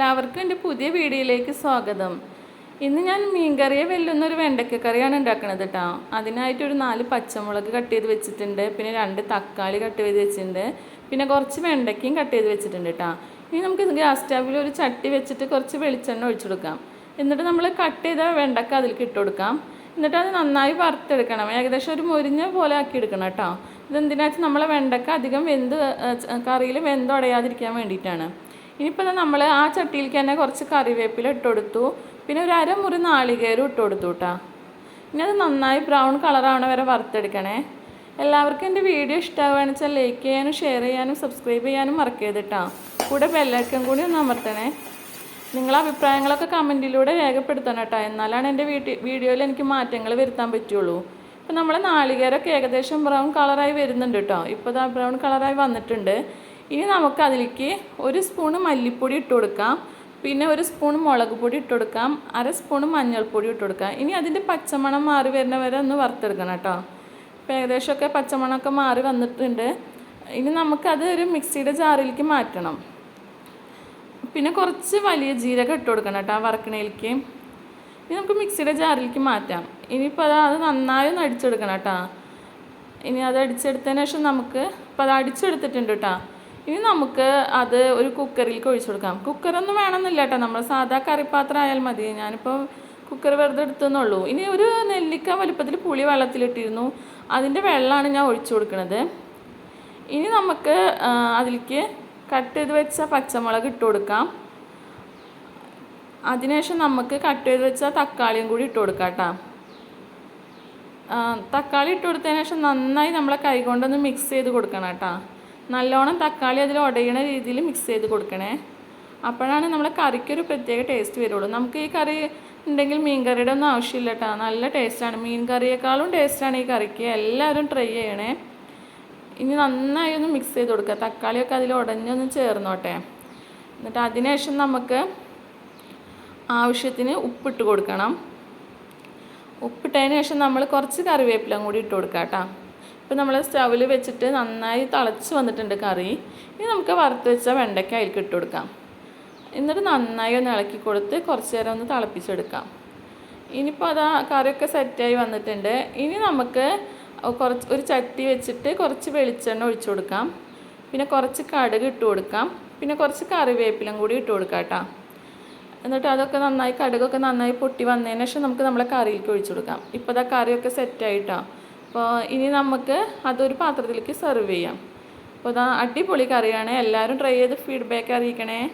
എല്ലാവർക്കും എന്റെ പുതിയ വീഡിയോയിലേക്ക് സ്വാഗതം. ഇന്ന് ഞാൻ മീൻകറിയെ വെല്ലുന്ന ഒരു വെണ്ടയ്ക്ക കറിയാണ് ഉണ്ടാക്കുന്നത് കേട്ടോ അതിനായിട്ടൊരു നാല് പച്ചമുളക് കട്ട് ചെയ്ത് വെച്ചിട്ടുണ്ട്. പിന്നെ രണ്ട് തക്കാളി കട്ട് ചെയ്ത് വെച്ചിട്ടുണ്ട്. പിന്നെ കുറച്ച് വെണ്ടയ്ക്കയും കട്ട് ചെയ്ത് വെച്ചിട്ടുണ്ട് കേട്ടോ ഇനി നമുക്ക് ഗ്യാസ് സ്റ്റവിൽ ഒരു ചട്ടി വെച്ചിട്ട് കുറച്ച് വെളിച്ചെണ്ണ ഒഴിച്ചു കൊടുക്കാം. എന്നിട്ട് നമ്മൾ കട്ട് ചെയ്ത വെണ്ടക്ക അതിലേക്ക് ഇട്ട് കൊടുക്കാം. എന്നിട്ട് അത് നന്നായി വറുത്തെടുക്കണം. ഏകദേശം ഒരു മുരിഞ്ഞ പോലെ ആക്കി എടുക്കണം കേട്ടോ ഇതെന്തിനാ വെച്ചാൽ നമ്മളെ വെണ്ടക്ക അധികം വെന്ത് കറിയിൽ വെന്തുടയാതിരിക്കാൻ വേണ്ടിയിട്ടാണ്. ഇനിയിപ്പോൾ നമ്മൾ ആ ചട്ടിയിലേക്ക് തന്നെ കുറച്ച് കറിവേപ്പില ഇട്ട് കൊടുത്തു പിന്നെ ഒരു അരമുറി നാളികേരം ഇട്ട് കൊടുത്തു കേട്ടോ ഇനി അത് നന്നായി ബ്രൗൺ കളറാവണ വരെ വറുത്തെടുക്കണേ. എല്ലാവർക്കും എന്റെ വീഡിയോ ഇഷ്ടമാവുകയാണെന്ന് വെച്ചാൽ ലൈക്ക് ചെയ്യാനും ഷെയർ ചെയ്യാനും സബ്സ്ക്രൈബ് ചെയ്യാനും മറക്കരുത് കേട്ടോ കൂടെ ബെല്ലൈക്കൻ കൂടി ഒന്ന് അമർത്തണേ. നിങ്ങളെ അഭിപ്രായങ്ങളൊക്കെ കമന്റിലൂടെ രേഖപ്പെടുത്തണം കേട്ടോ എന്നാലാണ് എന്റെ വീട്ടി വീഡിയോയിൽ എനിക്ക് മാറ്റങ്ങൾ വരുത്താൻ പറ്റുള്ളൂ. ഇപ്പം നമ്മൾ നാളികേരമൊക്കെ ഏകദേശം ബ്രൗൺ കളറായി വരുന്നുണ്ട് കേട്ടോ ഇപ്പോൾ ബ്രൗൺ കളറായി വന്നിട്ടുണ്ട്. ഇനി നമുക്ക് അതിലേക്ക് ഒരു സ്പൂണ് മല്ലിപ്പൊടി ഇട്ട് കൊടുക്കാം. പിന്നെ ഒരു സ്പൂൺ മുളക് പൊടി ഇട്ട് കൊടുക്കാം. അര സ്പൂൺ മഞ്ഞൾപ്പൊടി ഇട്ട് കൊടുക്കാം. ഇനി അതിന്റെ പച്ചമണം മാറി വരുന്ന വരെ ഒന്ന് വറുത്തെടുക്കണം കേട്ടോ. ഇപ്പോൾ ഏകദേശമൊക്കെ പച്ചമണമൊക്കെ മാറി വന്നിട്ടുണ്ട്. ഇനി നമുക്കത് ഒരു മിക്സിയുടെ ജാറിലേക്ക് മാറ്റണം. പിന്നെ കുറച്ച് വലിയ ജീരകം ഇട്ട് കൊടുക്കണം കേട്ടോ വറക്കണയിലേക്ക് ഇനി നമുക്ക് മിക്സിയുടെ ജാറിലേക്ക് മാറ്റാം. ഇനിയിപ്പോൾ അത് അത് നന്നായി ഒന്ന് അടിച്ചെടുക്കണം കേട്ടോ. ഇനി അത് അടിച്ചെടുത്തതിന് ശേഷം നമുക്ക് ഇപ്പോൾ അത് അടിച്ചെടുത്തിട്ടുണ്ട് കേട്ടോ. ഇനി നമുക്ക് അത് ഒരു കുക്കറിലേക്ക് ഒഴിച്ചു കൊടുക്കാം കുക്കറൊന്നും വേണമെന്നില്ല കേട്ടോ നമ്മൾ സാധാ കറിപ്പാത്രം ആയാൽ മതി. ഞാനിപ്പോൾ കുക്കർ വെറുതെ എടുത്തെന്നുള്ളൂ ഇനി ഒരു നെല്ലിക്ക വലുപ്പത്തിൽ പുളി വെള്ളത്തിലിട്ടിരുന്നു. അതിന്റെ വെള്ളമാണ് ഞാൻ ഒഴിച്ചു കൊടുക്കുന്നത് ഇനി നമുക്ക് അതിലേക്ക് കട്ട് ചെയ്ത് വെച്ച പച്ചമുളക് ഇട്ട് കൊടുക്കാം. അതിനുശേഷം നമുക്ക് കട്ട് ചെയ്ത് വെച്ച തക്കാളിയും കൂടി ഇട്ട് കൊടുക്കാം കേട്ടോ തക്കാളി ഇട്ട് കൊടുത്തതിന് ശേഷം നന്നായി നമ്മളെ കൈ കൊണ്ടൊന്ന് മിക്സ് ചെയ്ത് കൊടുക്കണം കേട്ടോ നല്ലോണം തക്കാളി അതിൽ ഉടയണ രീതിയിൽ മിക്സ് ചെയ്ത് കൊടുക്കണേ. അപ്പോഴാണ് നമ്മളെ കറിക്കൊരു പ്രത്യേക ടേസ്റ്റ് വരുള്ളൂ. നമുക്ക് ഈ കറി ഉണ്ടെങ്കിൽ മീൻ കറിയുടെ ഒന്നും ആവശ്യമില്ല കേട്ടോ നല്ല ടേസ്റ്റാണ് മീൻ കറിയേക്കാളും ടേസ്റ്റാണ് ഈ കറിക്ക്. എല്ലാവരും ട്രൈ ചെയ്യണേ. ഇനി നന്നായി ഒന്ന് മിക്സ് ചെയ്ത് കൊടുക്കുക തക്കാളിയൊക്കെ അതിൽ ഉടഞ്ഞൊന്ന് ചേർന്നോട്ടെ. എന്നിട്ട് അതിനുശേഷം നമുക്ക് ആവശ്യത്തിന് ഉപ്പിട്ട് കൊടുക്കണം. ഉപ്പിട്ടതിന് ശേഷം നമ്മൾ കുറച്ച് കറിവേപ്പില കൂടി ഇട്ട് കൊടുക്കാം കേട്ടോ ഇപ്പം നമ്മൾ സ്റ്റവിൽ വെച്ചിട്ട് നന്നായി തിളച്ച് വന്നിട്ടുണ്ട് കറി. ഇനി നമുക്ക് വറുത്ത് വെച്ച വെണ്ടയ്ക്ക അതിലേക്ക് ഇട്ട് കൊടുക്കാം. എന്നിട്ട് നന്നായി ഒന്ന് ഇളക്കി കൊടുത്ത് കുറച്ച് നേരം ഒന്ന് തിളപ്പിച്ചെടുക്കാം. ഇനിയിപ്പോൾ അതാ കറിയൊക്കെ സെറ്റായി വന്നിട്ടുണ്ട്. ഇനി നമുക്ക് കുറച്ച് ഒരു ചട്ടി വെച്ചിട്ട് കുറച്ച് വെളിച്ചെണ്ണ ഒഴിച്ചു കൊടുക്കാം. പിന്നെ കുറച്ച് കടുക് ഇട്ട് കൊടുക്കാം. പിന്നെ കുറച്ച് കറിവേപ്പിലും കൂടി ഇട്ട് കൊടുക്കാം കേട്ടോ. എന്നിട്ട് അതൊക്കെ നന്നായി കടുകൊക്കെ നന്നായി പൊട്ടി വന്നതിന് ശേഷം നമുക്ക് നമ്മളെ കറിയിലേക്ക് ഒഴിച്ചു കൊടുക്കാം. ഇപ്പോൾ ഇതാ കറിയൊക്കെ സെറ്റായിട്ടോ അപ്പോൾ ഇനി നമുക്ക് അതൊരു പാത്രത്തിലേക്ക് സെർവ് ചെയ്യാം. അപ്പോൾ അതാ അടിപൊളി കറിയാണ്. എല്ലാവരും ട്രൈ ചെയ്ത് ഫീഡ്ബാക്ക് അറിയിക്കണേ.